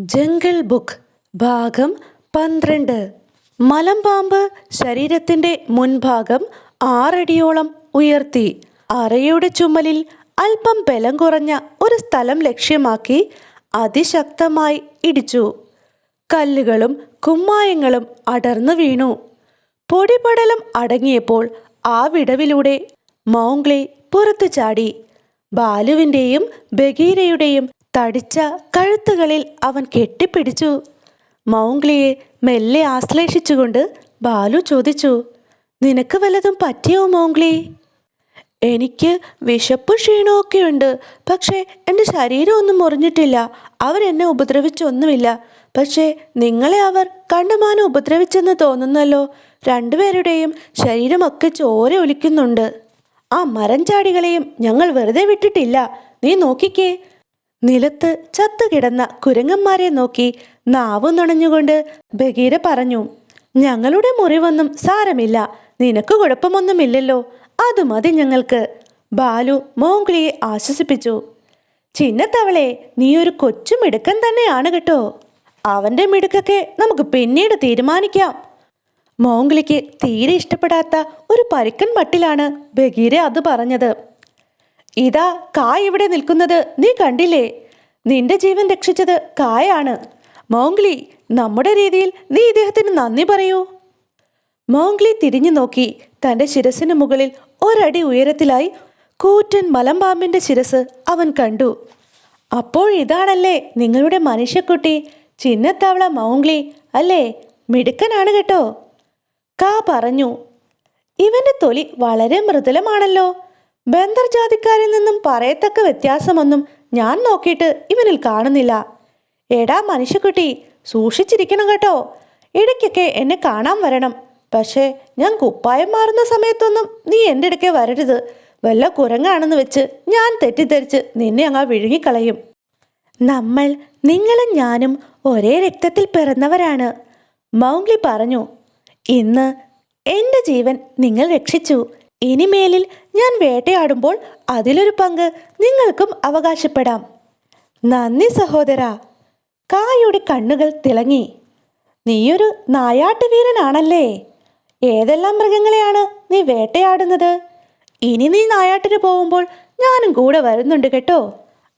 Jungle book ഭാഗം പന്ത്രണ്ട്. മലമ്പാമ്പ് ശരീരത്തിന്റെ മുൻഭാഗം ആറടിയോളം ഉയർത്തി. അറയുടെ ചുമലിൽ അല്പം ബലം കുറഞ്ഞ ഒരു സ്ഥലം ലക്ഷ്യമാക്കി അതിശക്തമായി ഇടിച്ചു. കല്ലുകളും കുമ്മായങ്ങളും അടർന്നു വീണു. പൊടിപടലം അടങ്ങിയപ്പോൾ ആ വിടവിലൂടെ മൗംഗ്ലി പുറത്തു ചാടി. ബാലുവിന്റെയും ബഗീരയുടെയും തടിച്ച കഴുത്തുകളിൽ അവൻ കെട്ടിപ്പിടിച്ചു. മൗംഗ്ലിയെ മെല്ലെ ആശ്ലേഷിച്ചുകൊണ്ട് ബാലു ചോദിച്ചു നിനക്ക് വല്ലതും പറ്റിയോ മൗംഗ്ലി? എനിക്ക് വിശപ്പ് ഉണ്ട്. പക്ഷേ എന്റെ ശരീരം ഒന്നും മുറിഞ്ഞിട്ടില്ല. അവരെന്നെ ഉപദ്രവിച്ചൊന്നുമില്ല. പക്ഷേ നിങ്ങളെ അവർ കണ്ടുമാനം ഉപദ്രവിച്ചെന്ന് തോന്നുന്നല്ലോ. രണ്ടുപേരുടെയും ശരീരമൊക്കെ ചോര ഒലിക്കുന്നുണ്ട്. ആ മരഞ്ചാടികളെയും ഞങ്ങൾ വെറുതെ വിട്ടിട്ടില്ല. നീ നോക്കിക്കേ. നിലത്ത് ചത്തുകിടന്ന കുരങ്ങന്മാരെ നോക്കി നാവു നുണഞ്ഞുകൊണ്ട് ബഗീര പറഞ്ഞു ഞങ്ങളുടെ മുറിവൊന്നും സാരമില്ല. നിനക്ക് കുഴപ്പമൊന്നുമില്ലല്ലോ. അത് മതി ഞങ്ങൾക്ക്. ബാലു മോംഗ്ലിയെ ആശ്വസിപ്പിച്ചു ചിന്നത്തവളെ നീ ഒരു കൊച്ചു മിടുക്കൻ തന്നെയാണ് കേട്ടോ. അവന്റെ മിടുക്കൊക്കെ നമുക്ക് പിന്നീട് തീരുമാനിക്കാം. മോംഗ്ലിക്ക് തീരെ ഇഷ്ടപ്പെടാത്ത ഒരു പരുക്കൻ മട്ടിലാണ് ബഗീര അത് പറഞ്ഞത്. ഇതാ കായ് ഇവിടെ നിൽക്കുന്നത്. നീ കണ്ടില്ലേ? നിന്റെ ജീവൻ രക്ഷിച്ചത് കായാണ്. മോംഗ്ലി നമ്മുടെ രീതിയിൽ നീ ഇദ്ദേഹത്തിന് നന്ദി പറയൂ. മോംഗ്ലി തിരിഞ്ഞു നോക്കി. തന്റെ ശിരസിന് മുകളിൽ ഒരടി ഉയരത്തിലായി കൂറ്റൻ മലമ്പാമ്പിന്റെ ശിരസ് അവൻ കണ്ടു. അപ്പോൾ ഇതാണല്ലേ നിങ്ങളുടെ മനുഷ്യക്കുട്ടി? ചിന്നത്തവള മൗംഗ്ലി അല്ലേ? മിടുക്കനാണ് കേട്ടോ. കാ പറഞ്ഞു. ഇവന്റെ തൊലി വളരെ മൃദുലമാണല്ലോ. ബന്ദർ ജാതിക്കാരിൽ നിന്നും പറയത്തക്ക വ്യത്യാസമൊന്നും ഞാൻ നോക്കിയിട്ട് ഇവനിൽ കാണുന്നില്ല. എടാ മനുഷ്യക്കുട്ടി സൂക്ഷിച്ചിരിക്കണം കേട്ടോ. ഇടയ്ക്കൊക്കെ എന്നെ കാണാൻ വരണം. പക്ഷേ ഞാൻ കുപ്പായം മാറുന്ന സമയത്തൊന്നും നീ എന്റെ ഇടയ്ക്ക് വരരുത്. വല്ല കുരങ്ങാണെന്ന് വെച്ച് ഞാൻ തെറ്റിദ്ധരിച്ച് നിന്നെ അങ്ങ് വിഴുങ്ങിക്കളയും. നമ്മൾ നിങ്ങളും ഞാനും ഒരേ രക്തത്തിൽ പിറന്നവരാണ്. മൗംഗ്ലി പറഞ്ഞു ഇന്ന് എന്റെ ജീവൻ നിങ്ങൾ രക്ഷിച്ചു. ഇനിമേലിൽ ഞാൻ വേട്ടയാടുമ്പോൾ അതിലൊരു പങ്ക് നിങ്ങൾക്കും അവകാശപ്പെടാം. നന്ദി സഹോദര. കായുടെ കണ്ണുകൾ തിളങ്ങി. നീയൊരു നായാട്ടുവീരനാണല്ലേ ഏതെല്ലാം മൃഗങ്ങളെയാണ് നീ വേട്ടയാടുന്നത്? ഇനി നീ നായാട്ടിന് പോകുമ്പോൾ ഞാനും കൂടെ വരുന്നുണ്ട് കേട്ടോ.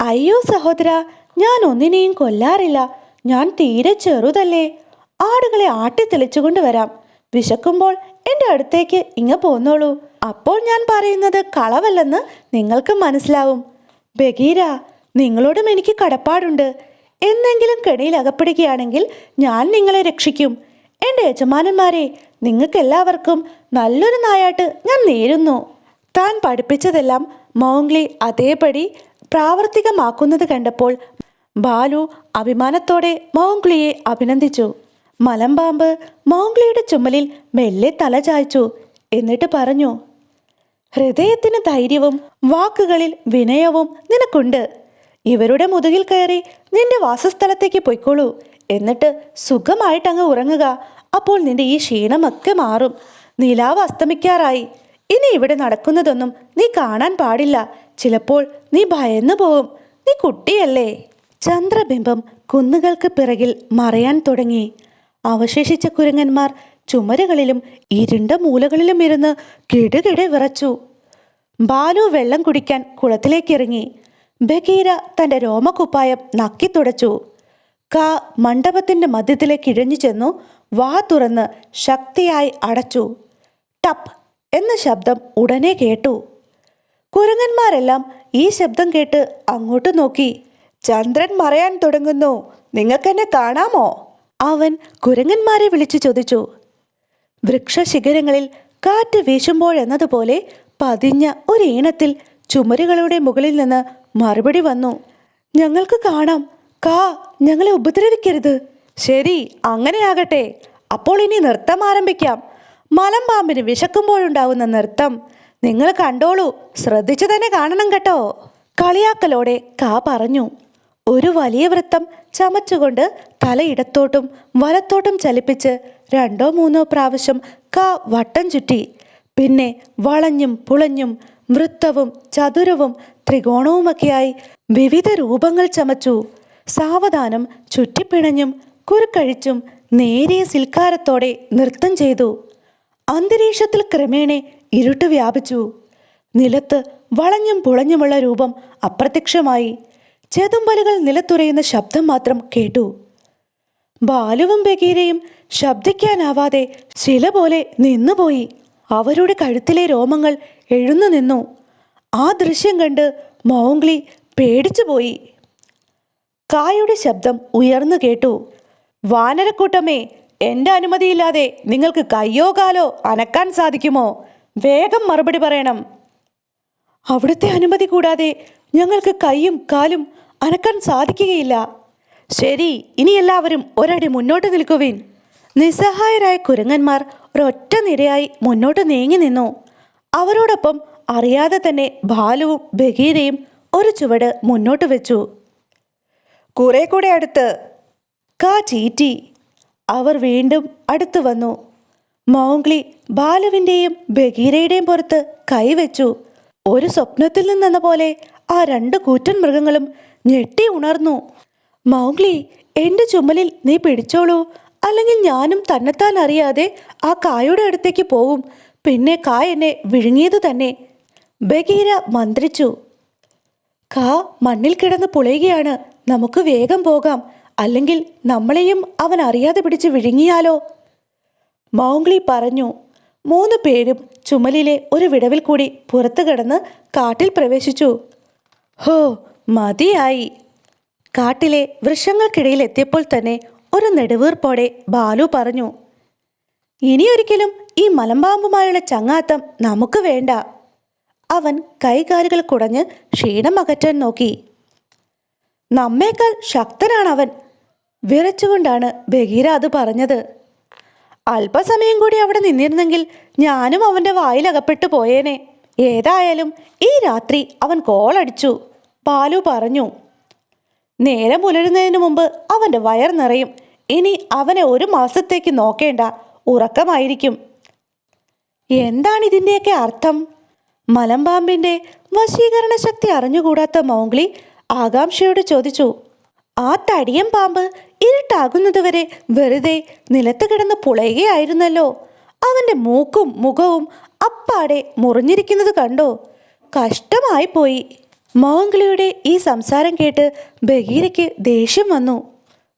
അയ്യോ സഹോദര ഞാൻ ഒന്നിനെയും കൊല്ലാറില്ല. ഞാൻ തീരെ ചെറുതല്ലേ. ആടുകളെ ആട്ടി തെളിച്ചുകൊണ്ട് വരാം. വിശക്കുമ്പോൾ എന്റെ അടുത്തേക്ക് ഇങ്ങ പോന്നോളൂ. അപ്പോൾ ഞാൻ പറയുന്നത് കളവല്ലെന്ന് നിങ്ങൾക്ക് മനസ്സിലാവും. ബഗീര നിങ്ങളോടും എനിക്ക് കടപ്പാടുണ്ട്. എന്നെങ്കിലും കെണിയിൽ അകപ്പെടുകയാണെങ്കിൽ ഞാൻ നിങ്ങളെ രക്ഷിക്കും. എന്റെ യജമാനന്മാരെ നിങ്ങൾക്കെല്ലാവർക്കും നല്ലൊരു നായാട്ട് ഞാൻ നേരുന്നു. താൻ പഠിപ്പിച്ചതെല്ലാം മോംഗ്ലി അതേപടി പ്രാവർത്തികമാക്കുന്നത് കണ്ടപ്പോൾ ബാലു അഭിമാനത്തോടെ മോംഗ്ലിയെ അഭിനന്ദിച്ചു. മലമ്പാമ്പ് മോംഗ്ലിയുടെ ചുമലിൽ മെല്ലെ തല ചായ്ച്ചു. എന്നിട്ട് പറഞ്ഞു ഹൃദയത്തിന് ധൈര്യവും വാക്കുകളിൽ വിനയവും നിനക്കുണ്ട്. ഇവരുടെ മുതുകിൽ കയറി നിന്റെ വാസസ്ഥലത്തേക്ക് പൊയ്ക്കോളൂ. എന്നിട്ട് സുഖമായിട്ടങ്ങ് ഉറങ്ങുക. അപ്പോൾ നിന്റെ ഈ ക്ഷീണമൊക്കെ മാറും. നിലാവ് അസ്തമിക്കാറായി. ഇനി ഇവിടെ നടക്കുന്നതൊന്നും നീ കാണാൻ പാടില്ല. ചിലപ്പോൾ നീ ഭയന്നു പോവും. നീ കുട്ടിയല്ലേ. ചന്ദ്രബിംബം കുന്നുകൾക്ക് പിറകിൽ മറയാൻ തുടങ്ങി. അവശേഷിച്ച കുരങ്ങന്മാർ ചുമരുകളിലും ഇരുണ്ട മൂലകളിലും ഇരുന്ന് കിടുകിടെ വിറച്ചു. ബാലു വെള്ളം കുടിക്കാൻ കുളത്തിലേക്കിറങ്ങി. ബഗീര തന്റെ രോമക്കുപ്പായം നക്കി തുടച്ചു. കാ മണ്ഡപത്തിന്റെ മധ്യത്തിലേക്ക് ഇഴഞ്ഞു ചെന്നു വാ തുറന്ന് ശക്തിയായി അടച്ചു. ടപ്പ് എന്ന ശബ്ദം ഉടനെ കേട്ടു. കുരങ്ങന്മാരെല്ലാം ഈ ശബ്ദം കേട്ട് അങ്ങോട്ട് നോക്കി. ചന്ദ്രൻ മറയാൻ തുടങ്ങുന്നു. നിങ്ങൾക്കെന്നെ കാണാമോ? അവൻ കുരങ്ങന്മാരെ വിളിച്ചു ചോദിച്ചു വൃക്ഷശിഖരങ്ങളിൽ കാറ്റ് വീശുമ്പോഴെന്നതുപോലെ പതിഞ്ഞ ഒരു ഈണത്തിൽ ചുമരുകളുടെ മുകളിൽ നിന്ന് മറുപടി വന്നു ഞങ്ങൾക്ക് കാണാം കാ ഞങ്ങളെ ഉപദ്രവിക്കരുത്. ശരി അങ്ങനെയാകട്ടെ അപ്പോൾ ഇനി നൃത്തം ആരംഭിക്കാം. മലമ്പാമ്പിന് വിശക്കുമ്പോഴുണ്ടാവുന്ന നൃത്തം നിങ്ങൾ കണ്ടോളൂ ശ്രദ്ധിച്ചു തന്നെ കാണണം കേട്ടോ. കളിയാക്കലോടെ കാ പറഞ്ഞു ഒരു വലിയ വൃത്തം ചമച്ചുകൊണ്ട് തലയിടത്തോട്ടും വലത്തോട്ടും ചലിപ്പിച്ച് രണ്ടോ മൂന്നോ പ്രാവശ്യം ക വട്ടം ചുറ്റി. പിന്നെ വളഞ്ഞും പുളഞ്ഞും വൃത്തവും ചതുരവും ത്രികോണവുമൊക്കെയായി വിവിധ രൂപങ്ങൾ ചമച്ചു. സാവധാനം ചുറ്റിപ്പിണഞ്ഞും കുരുക്കഴിച്ചും നേരിയ സിൽക്കാരത്തോടെ നൃത്തം ചെയ്തു. അന്തരീക്ഷത്തിൽ ക്രമേണ ഇരുട്ട് വ്യാപിച്ചു. നിലത്ത് വളഞ്ഞും പുളഞ്ഞുമുള്ള രൂപം അപ്രത്യക്ഷമായി. ചെതുമ്പലുകൾ നിലത്തുറയുന്ന ശബ്ദം മാത്രം കേട്ടു. ബാലുവും ബഗീരയും ശബ്ദിക്കാനാവാതെ ചില പോലെ നിന്നുപോയി. അവരുടെ കഴുത്തിലെ രോമങ്ങൾ എഴുന്നു നിന്നു. ആ ദൃശ്യം കണ്ട് മൗഗ്ലി പേടിച്ചുപോയി. കായുടെ ശബ്ദം ഉയർന്നു കേട്ടു. വാനരക്കൂട്ടമേ എന്റെ അനുമതിയില്ലാതെ നിങ്ങൾക്ക് കയ്യോ കാലോ അനക്കാൻ സാധിക്കുമോ? വേഗം മറുപടി പറയണം. അവിടുത്തെ അനുമതി കൂടാതെ ഞങ്ങൾക്ക് കൈയും കാലും അനക്കാൻ സാധിക്കുകയില്ല. ശരി ഇനി എല്ലാവരും ഒരടി മുന്നോട്ട് നിൽക്കുവിൻ. നിസ്സഹായരായ കുരങ്ങന്മാർ ഒരൊറ്റ നിരയായി മുന്നോട്ട് നീങ്ങി നിന്നു. അവരോടൊപ്പം അറിയാതെ തന്നെ ബാലുവും ബഗീരയും ഒരു ചുവട് മുന്നോട്ട് വെച്ചു. കുറെ കൂടെ അടുത്ത് കാ ചീറ്റി. അവർ വീണ്ടും അടുത്തു വന്നു. മൗംഗ്ലി ബാലുവിന്റെയും ബഗീരയുടെയും പുറത്ത് കൈവച്ചു. ഒരു സ്വപ്നത്തിൽ നിന്നെന്ന പോലെ ആ രണ്ട് കൂറ്റൻ മൃഗങ്ങളും ഞെട്ടി ഉണർന്നു. മൗഗ്ലി എന്റെ ചുമലിൽ നീ പിടിച്ചോളൂ. അല്ലെങ്കിൽ ഞാനും തന്നെത്താൻ അറിയാതെ ആ കായുടെ അടുത്തേക്ക് പോവും. പിന്നെ കായ എന്നെ വിഴുങ്ങിയത് തന്നെ. ബഗീര മന്ത്രിച്ചു. കാ മണ്ണിൽ കിടന്ന് പുളയുകയാണ്. നമുക്ക് വേഗം പോകാം. അല്ലെങ്കിൽ നമ്മളെയും അവൻ അറിയാതെ പിടിച്ച് വിഴുങ്ങിയാലോ? മൗംഗ്ലി പറഞ്ഞു. മൂന്ന് പേരും ചുമലിലെ ഒരു വിടവിൽ കൂടി പുറത്തു കിടന്ന് കാട്ടിൽ പ്രവേശിച്ചു. ഹോ മതിയായി. കാട്ടിലെ വൃക്ഷങ്ങൾക്കിടയിൽ എത്തിയപ്പോൾ തന്നെ ഒരു നെടുവീർപ്പോടെ ബാലു പറഞ്ഞു ഇനിയൊരിക്കലും ഈ മലമ്പാമ്പുമായുള്ള ചങ്ങാത്തം നമുക്ക് വേണ്ട. അവൻ കൈകാലുകൾ കുടഞ്ഞ് ക്ഷീണം അകറ്റാൻ നോക്കി. നമ്മേക്കാൾ ശക്തനാണവൻ വിറച്ചുകൊണ്ടാണ് ബഗീര അത് പറഞ്ഞത്. അല്പസമയം കൂടി അവിടെ നിന്നിരുന്നെങ്കിൽ ഞാനും അവന്റെ വായിലകപ്പെട്ടു പോയേനെ. ഏതായാലും ഈ രാത്രി അവൻ കോളടിച്ചു. ബാലു പറഞ്ഞു നേരം പുലരുന്നതിന് മുമ്പ് അവന്റെ വയർ നിറയും. ഇനി അവനെ ഒരു മാസത്തേക്ക് നോക്കേണ്ട. ഉറക്കമായിരിക്കും. എന്താണ് ഇതിന്റെയൊക്കെ അർത്ഥം? മലമ്പാമ്പിന്റെ വശീകരണ ശക്തി അറിഞ്ഞുകൂടാത്ത മൗഗ്ലി ആകാംക്ഷയോട് ചോദിച്ചു ആ തടിയൻ പാമ്പ് ഇരുട്ടാകുന്നതുവരെ വെറുതെ നിലത്ത് കിടന്ന് പുളയുകയായിരുന്നല്ലോ. അവന്റെ മൂക്കും മുഖവും അപ്പാടെ മുറിഞ്ഞിരിക്കുന്നത് കണ്ടോ? കഷ്ടമായി പോയി മൗഗ്ലിയുടെ ഈ സംസാരം കേട്ട് ബഗീരയ്ക്ക് ദേഷ്യം വന്നു.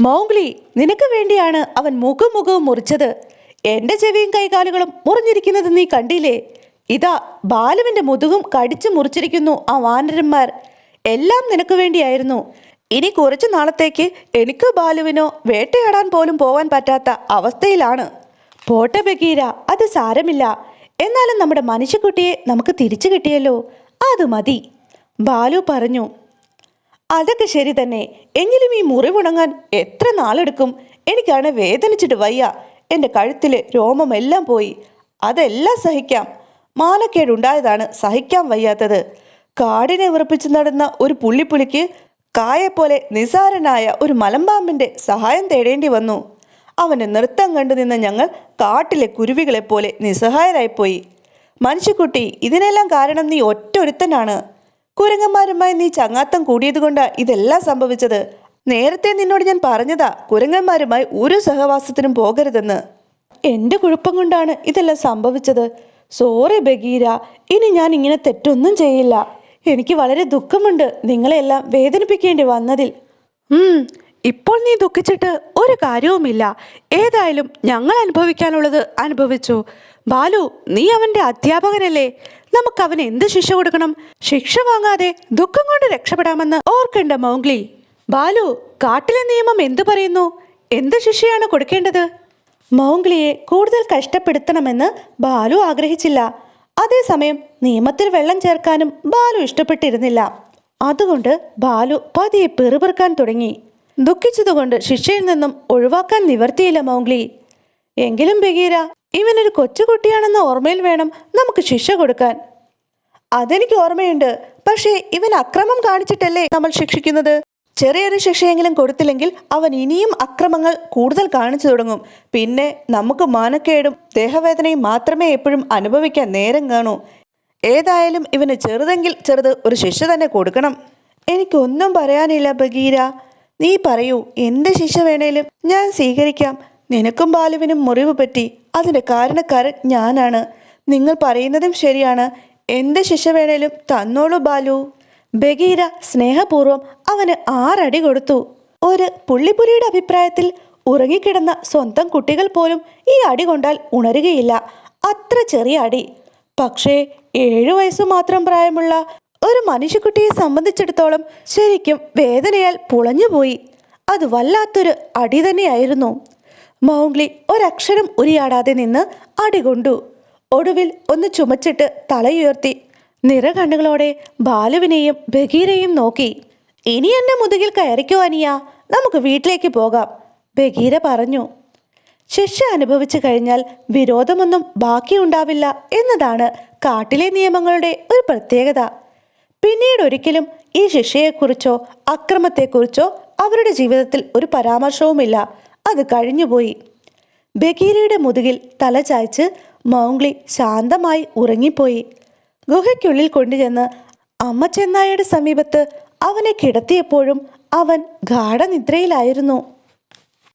മൗംഗ്ലി നിനക്ക് വേണ്ടിയാണ് അവൻ മുഖം മുഖവും മുറിച്ചത്. എന്റെ ചെവിയും കൈകാലുകളും മുറിഞ്ഞിരിക്കുന്നത് നീ കണ്ടില്ലേ? ഇതാ ബാലുവിന്റെ മുതുകും കടിച്ചു മുറിച്ചിരിക്കുന്നു ആ വാനരന്മാർ. എല്ലാം നിനക്ക് വേണ്ടിയായിരുന്നു. ഇനി കുറച്ചു നാളത്തേക്ക് എനിക്ക് ബാലുവിനോ വേട്ടയാടാൻ പോലും പോവാൻ പറ്റാത്ത അവസ്ഥയിലാണ്. പോട്ടെ ബഗീര അത് സാരമില്ല. എന്നാലും നമ്മുടെ മനുഷ്യക്കുട്ടിയെ നമുക്ക് തിരിച്ചു കിട്ടിയല്ലോ. അത് മതി. ബാലു പറഞ്ഞു അതൊക്കെ ശരി തന്നെ. എങ്കിലും ഈ മുറിവുണങ്ങാൻ എത്ര നാളെടുക്കും? എനിക്കാണ് വേദനിച്ചിട്ട് വയ്യ. എന്റെ കഴുത്തിലെ രോമമെല്ലാം പോയി. അതെല്ലാം സഹിക്കാം. മാനക്കേടുണ്ടായതാണ് സഹിക്കാൻ വയ്യാത്തത്. കാടിനെ വിറപ്പിച്ച് നടന്ന ഒരു പുള്ളിപ്പുലിക്ക് കായെപ്പോലെ നിസാരനായ ഒരു മലമ്പാമ്പിന്റെ സഹായം തേടേണ്ടി വന്നു. അവന്റെ നൃത്തം കണ്ടു നിന്ന ഞങ്ങൾ കാട്ടിലെ കുരുവികളെപ്പോലെ നിസ്സഹായരായിപ്പോയി. മനുഷ്യക്കുട്ടി ഇതിനെല്ലാം കാരണം നീ ഒറ്റ ഒരുത്തനാണ് കുരങ്ങന്മാരുമായി നീ ചങ്ങാത്തം കൂടിയതുകൊണ്ട് ഇതെല്ലാം സംഭവിച്ചത്. നേരത്തെ നിന്നോട് ഞാൻ പറഞ്ഞതാ കുരങ്ങന്മാരുമായി ഒരു സഹവാസത്തിനും പോകരുതെന്ന്. എന്റെ കുഴപ്പം കൊണ്ടാണ് ഇതെല്ലാം സംഭവിച്ചത്. സോറി ബഗീര ഇനി ഞാൻ ഇങ്ങനെ തെറ്റൊന്നും ചെയ്യില്ല. എനിക്ക് വളരെ ദുഃഖമുണ്ട് നിങ്ങളെല്ലാം വേദനിപ്പിക്കേണ്ടി വന്നതിൽ. ഇപ്പോൾ നീ ദുഃഖിച്ചിട്ട് ഒരു കാര്യവുമില്ല. ഏതായാലും ഞങ്ങൾ അനുഭവിക്കാനുള്ളത് അനുഭവിച്ചു. ബാലു നീ അവന്റെ അധ്യാപകനല്ലേ? നമുക്ക് അവന് എന്ത് ശിക്ഷ കൊടുക്കണം? ശിക്ഷ വാങ്ങാതെ ദുഃഖം കൊണ്ട് രക്ഷപ്പെടാമെന്ന് ഓർക്കേണ്ട മൗംഗ്ലി. ബാലു കാട്ടിലെ നിയമം എന്തു പറയുന്നു? എന്ത് ശിക്ഷയാണ് കൊടുക്കേണ്ടത്? മൗംഗ്ലിയെ കൂടുതൽ കഷ്ടപ്പെടുത്തണമെന്ന് ബാലു ആഗ്രഹിച്ചില്ല. അതേസമയം നിയമത്തിൽ വെള്ളം ചേർക്കാനും ബാലു ഇഷ്ടപ്പെട്ടിരുന്നില്ല. അതുകൊണ്ട് ബാലു പതിയെ പെറുപെറുക്കാൻ തുടങ്ങി. ദുഃഖിച്ചതുകൊണ്ട് ശിക്ഷയിൽ നിന്നും ഒഴിവാക്കാൻ നിവർത്തിയില്ല മൗംഗ്ലി. എങ്കിലും ബഗീര ഇവനൊരു കൊച്ചുകുട്ടിയാണെന്ന ഓർമ്മയിൽ വേണം നമുക്ക് ശിക്ഷ കൊടുക്കാൻ. അതെനിക്ക് ഓർമ്മയുണ്ട്. പക്ഷേ ഇവൻ അക്രമം കാണിച്ചിട്ടല്ലേ നമ്മൾ ശിക്ഷിക്കുന്നത്? ചെറിയൊരു ശിക്ഷയെങ്കിലും കൊടുത്തില്ലെങ്കിൽ അവൻ ഇനിയും അക്രമങ്ങൾ കൂടുതൽ കാണിച്ചു തുടങ്ങും. പിന്നെ നമുക്ക് മാനക്കേടും ദേഹവേദനയും മാത്രമേ എപ്പോഴും അനുഭവിക്കാൻ നേരം കാണൂ. ഏതായാലും ഇവന് ചെറുതെങ്കിൽ ചെറുത് ഒരു ശിക്ഷ തന്നെ കൊടുക്കണം. എനിക്കൊന്നും പറയാനില്ല ബഗീര. നീ പറയൂ എന്ത് ശിക്ഷ വേണേലും ഞാൻ സ്വീകരിക്കാം. നിനക്കും ബാലുവിനും മുറിവ് പറ്റി. അതിന്റെ കാരണക്കാരൻ ഞാനാണ്. നിങ്ങൾ പറയുന്നതും ശരിയാണ്. എന്ത് ശിക്ഷ വേണേലും തന്നോളൂ ബാലു. ബഗീര സ്നേഹപൂർവം അവന് ആറടി കൊടുത്തു. ഒരു പുള്ളിപ്പുലിയുടെ അഭിപ്രായത്തിൽ ഉറങ്ങിക്കിടന്ന സ്വന്തം കുട്ടികൾ പോലും ഈ അടി കൊണ്ടാൽ ഉണരുകയില്ല. അത്ര ചെറിയ അടി. പക്ഷേ ഏഴു വയസ്സ് മാത്രം പ്രായമുള്ള ഒരു മനുഷ്യക്കുട്ടിയെ സംബന്ധിച്ചിടത്തോളം ശരിക്കും വേദനയാൽ പുളഞ്ഞുപോയി. അത് വല്ലാത്തൊരു അടി തന്നെയായിരുന്നു. മൗഗ്ലി ഒരക്ഷരം ഉരിയാടാതെ നിന്ന് അടികൊണ്ടു ഒടുവിൽ ഒന്ന് ചുമച്ചിട്ട് തലയുയർത്തി നിറകണ്ണുകളോടെ ബാലുവിനെയും ബഗീരയും നോക്കി. ഇനി എന്നെ മുതുകിൽ കയറിക്കോ അനിയ. നമുക്ക് വീട്ടിലേക്ക് പോകാം ബഗീര പറഞ്ഞു. ശിക്ഷ അനുഭവിച്ചു കഴിഞ്ഞാൽ വിരോധമൊന്നും ബാക്കിയുണ്ടാവില്ല എന്നതാണ് കാട്ടിലെ നിയമങ്ങളുടെ ഒരു പ്രത്യേകത. പിന്നീട് ഒരിക്കലും ഈ ശിക്ഷയെക്കുറിച്ചോ അക്രമത്തെക്കുറിച്ചോ അവരുടെ ജീവിതത്തിൽ ഒരു പരാമർശവുമില്ല. അത് കഴിഞ്ഞുപോയി. ബഗീരയുടെ മുതുകിൽ തല ചായ്ച്ച് മൗംഗ്ലി ശാന്തമായി ഉറങ്ങിപ്പോയി. ഗുഹയ്ക്കുള്ളിൽ കൊണ്ടുചെന്ന് അമ്മ ചെന്നായയുടെ സമീപത്ത് അവനെ കിടത്തിയപ്പോഴും അവൻ ഗാഠനിദ്രയിലായിരുന്നു.